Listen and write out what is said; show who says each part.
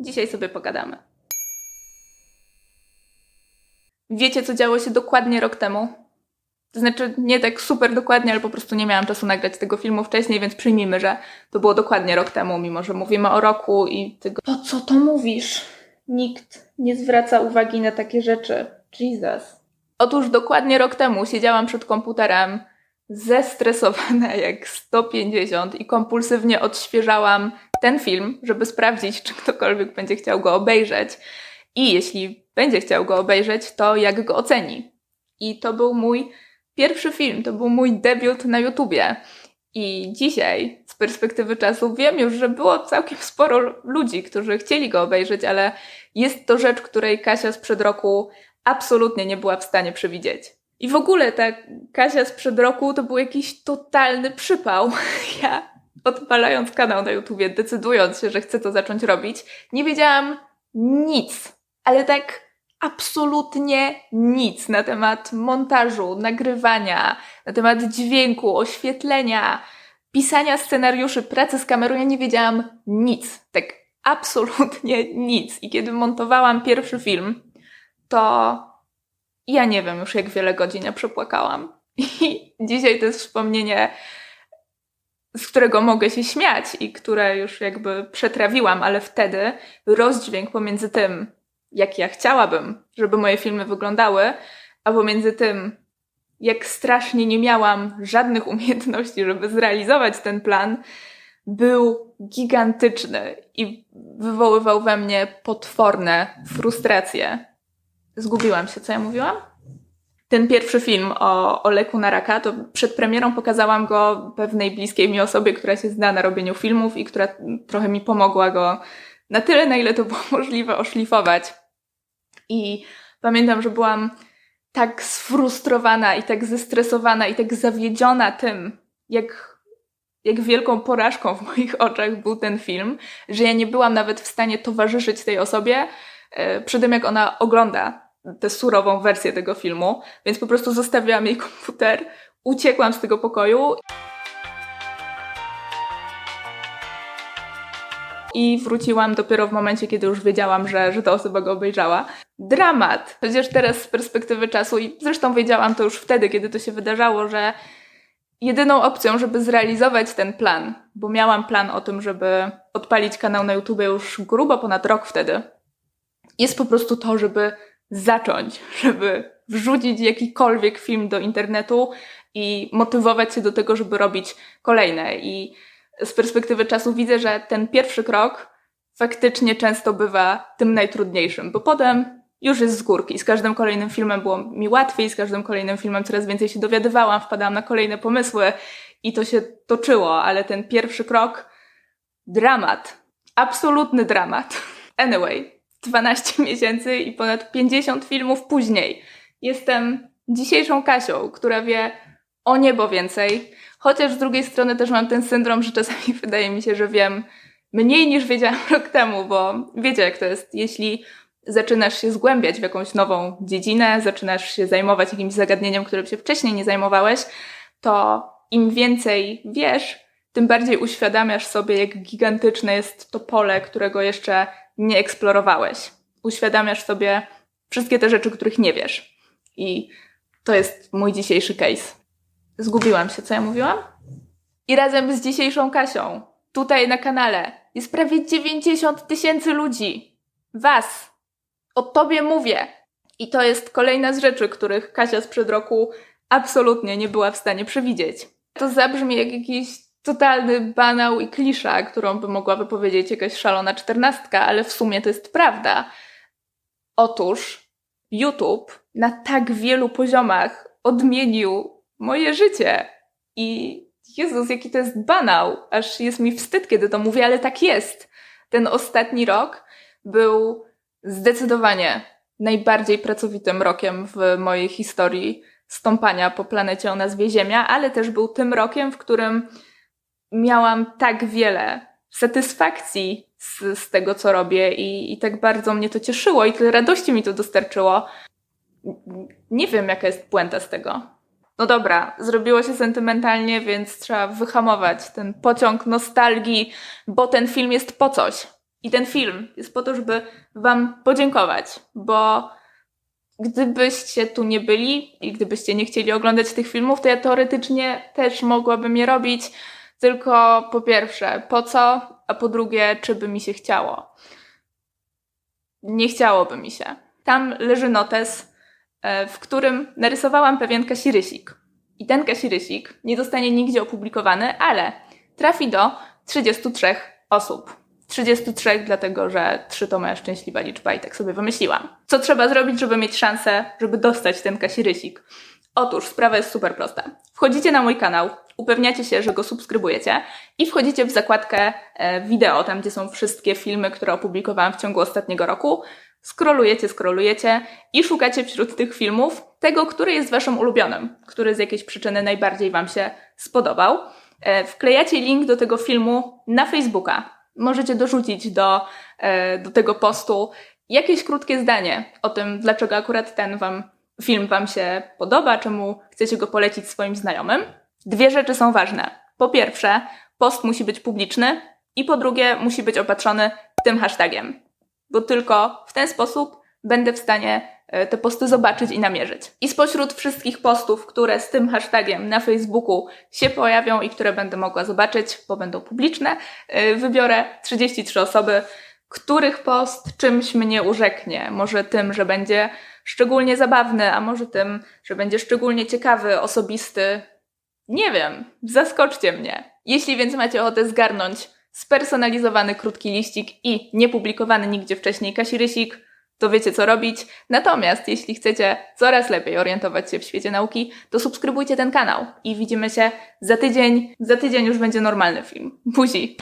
Speaker 1: Dzisiaj sobie pogadamy. Wiecie, co działo się dokładnie rok temu? To znaczy, nie tak super dokładnie, ale po prostu nie miałam czasu nagrać tego filmu wcześniej, więc przyjmijmy, że to było dokładnie rok temu, mimo że mówimy o roku i tego. Po co to mówisz? Nikt nie zwraca uwagi na takie rzeczy. Jesus. Otóż dokładnie rok temu siedziałam przed komputerem zestresowana jak 150 i kompulsywnie odświeżałam ten film, żeby sprawdzić, czy ktokolwiek będzie chciał go obejrzeć. I jeśli będzie chciał go obejrzeć, to jak go oceni. I to był mój pierwszy film, to był mój debiut na YouTubie. I dzisiaj, z perspektywy czasu, wiem już, że było całkiem sporo ludzi, którzy chcieli go obejrzeć, ale jest to rzecz, której Kasia sprzed roku absolutnie nie była w stanie przewidzieć. I w ogóle ta Kasia sprzed roku to był jakiś totalny przypał. Ja odpalając kanał na YouTubie, decydując się, że chcę to zacząć robić, nie wiedziałam nic, ale tak absolutnie nic na temat montażu, nagrywania, na temat dźwięku, oświetlenia, pisania scenariuszy, pracy z kamerą. Ja nie wiedziałam nic. Tak absolutnie nic. I kiedy montowałam pierwszy film, to ja nie wiem już, jak wiele godzin ja przepłakałam. I dzisiaj to jest wspomnienie, z którego mogę się śmiać i które już jakby przetrawiłam, ale wtedy rozdźwięk pomiędzy tym, jak ja chciałabym, żeby moje filmy wyglądały, a pomiędzy tym, jak strasznie nie miałam żadnych umiejętności, żeby zrealizować ten plan, był gigantyczny i wywoływał we mnie potworne frustracje. Zgubiłam się, co ja mówiłam? Ten pierwszy film o, o leku na raka, to przed premierą pokazałam go pewnej bliskiej mi osobie, która się zna na robieniu filmów i która trochę mi pomogła go na tyle, na ile to było możliwe, oszlifować. I pamiętam, że byłam tak sfrustrowana i tak zestresowana i tak zawiedziona tym, jak, jak wielką porażką w moich oczach był ten film, że ja nie byłam nawet w stanie towarzyszyć tej osobie e, przy tym, jak ona ogląda tę surową wersję tego filmu, więc po prostu zostawiłam jej komputer, uciekłam z tego pokoju. I wróciłam dopiero w momencie, kiedy już wiedziałam, że, że ta osoba go obejrzała. Dramat! Chociaż teraz z perspektywy czasu, i zresztą wiedziałam to już wtedy, kiedy to się wydarzało, że jedyną opcją, żeby zrealizować ten plan, bo miałam plan o tym, żeby odpalić kanał na YouTube już grubo ponad rok wtedy, jest po prostu to, żeby zacząć, żeby wrzucić jakikolwiek film do internetu i motywować się do tego, żeby robić kolejne. I z perspektywy czasu widzę, że ten pierwszy krok faktycznie często bywa tym najtrudniejszym, bo potem już jest z górki. Z każdym kolejnym filmem było mi łatwiej, z każdym kolejnym filmem coraz więcej się dowiadywałam, wpadałam na kolejne pomysły i to się toczyło, ale ten pierwszy krok dramat. Absolutny dramat. Anyway, 12 miesięcy i ponad 50 filmów później. Jestem dzisiejszą Kasią, która wie o niebo więcej, chociaż z drugiej strony też mam ten syndrom, że czasami wydaje mi się, że wiem mniej niż wiedziałam rok temu, bo wiecie jak to jest, jeśli zaczynasz się zgłębiać w jakąś nową dziedzinę, zaczynasz się zajmować jakimś zagadnieniem, którym się wcześniej nie zajmowałeś, to im więcej wiesz, tym bardziej uświadamiasz sobie, jak gigantyczne jest to pole, którego jeszcze nie eksplorowałeś. Uświadamiasz sobie wszystkie te rzeczy, których nie wiesz. I to jest mój dzisiejszy case. Zgubiłam się, co ja mówiłam? I razem z dzisiejszą Kasią, tutaj na kanale, jest prawie 90 tysięcy ludzi. Was. O tobie mówię. I to jest kolejna z rzeczy, których Kasia sprzed roku absolutnie nie była w stanie przewidzieć. To zabrzmi jak jakiś totalny banał i klisza, którą by mogła wypowiedzieć jakaś szalona czternastka, ale w sumie to jest prawda. Otóż YouTube na tak wielu poziomach odmienił moje życie. I Jezus, jaki to jest banał, aż jest mi wstyd, kiedy to mówię, ale tak jest. Ten ostatni rok był zdecydowanie najbardziej pracowitym rokiem w mojej historii stąpania po planecie o nazwie Ziemia, ale też był tym rokiem, w którym miałam tak wiele satysfakcji z, z tego, co robię i, i tak bardzo mnie to cieszyło i tyle radości mi to dostarczyło. Nie wiem, jaka jest puenta z tego. No dobra, zrobiło się sentymentalnie, więc trzeba wyhamować ten pociąg nostalgii, bo ten film jest po coś. I ten film jest po to, żeby Wam podziękować, bo gdybyście tu nie byli i gdybyście nie chcieli oglądać tych filmów, to ja teoretycznie też mogłabym je robić, tylko po pierwsze, po co, a po drugie, czy by mi się chciało. Nie chciałoby mi się. Tam leży notes, e, w którym narysowałam pewien kasirysik. I ten kasirysik nie zostanie nigdzie opublikowany, ale trafi do 33 osób. 33, dlatego że 3 to moja szczęśliwa liczba i tak sobie wymyśliłam. Co trzeba zrobić, żeby mieć szansę, żeby dostać ten kasirysik? Otóż sprawa jest super prosta. Wchodzicie na mój kanał, upewniacie się, że go subskrybujecie i wchodzicie w zakładkę e, wideo, tam gdzie są wszystkie filmy, które opublikowałam w ciągu ostatniego roku. Scrollujecie, scrollujecie i szukacie wśród tych filmów tego, który jest waszym ulubionym, który z jakiejś przyczyny najbardziej wam się spodobał. E, Wklejacie link do tego filmu na Facebooka. Możecie dorzucić do, e, do tego postu jakieś krótkie zdanie o tym, dlaczego akurat ten wam, film Wam się podoba, czemu chcecie go polecić swoim znajomym. Dwie rzeczy są ważne. Po pierwsze, post musi być publiczny i po drugie, musi być opatrzony tym hashtagiem, bo tylko w ten sposób będę w stanie e, te posty zobaczyć i namierzyć. I spośród wszystkich postów, które z tym hashtagiem na Facebooku się pojawią i które będę mogła zobaczyć, bo będą publiczne, e, wybiorę 33 osoby, których post czymś mnie urzeknie. Może tym, że będzie szczególnie zabawny, a może tym, że będzie szczególnie ciekawy, osobisty. Nie wiem, zaskoczcie mnie. Jeśli więc macie ochotę zgarnąć spersonalizowany krótki liścik i niepublikowany nigdzie wcześniej kasirysik, to wiecie co robić. Natomiast jeśli chcecie coraz lepiej orientować się w świecie nauki, to subskrybujcie ten kanał i widzimy się za tydzień. Za tydzień już będzie normalny film. Buzi!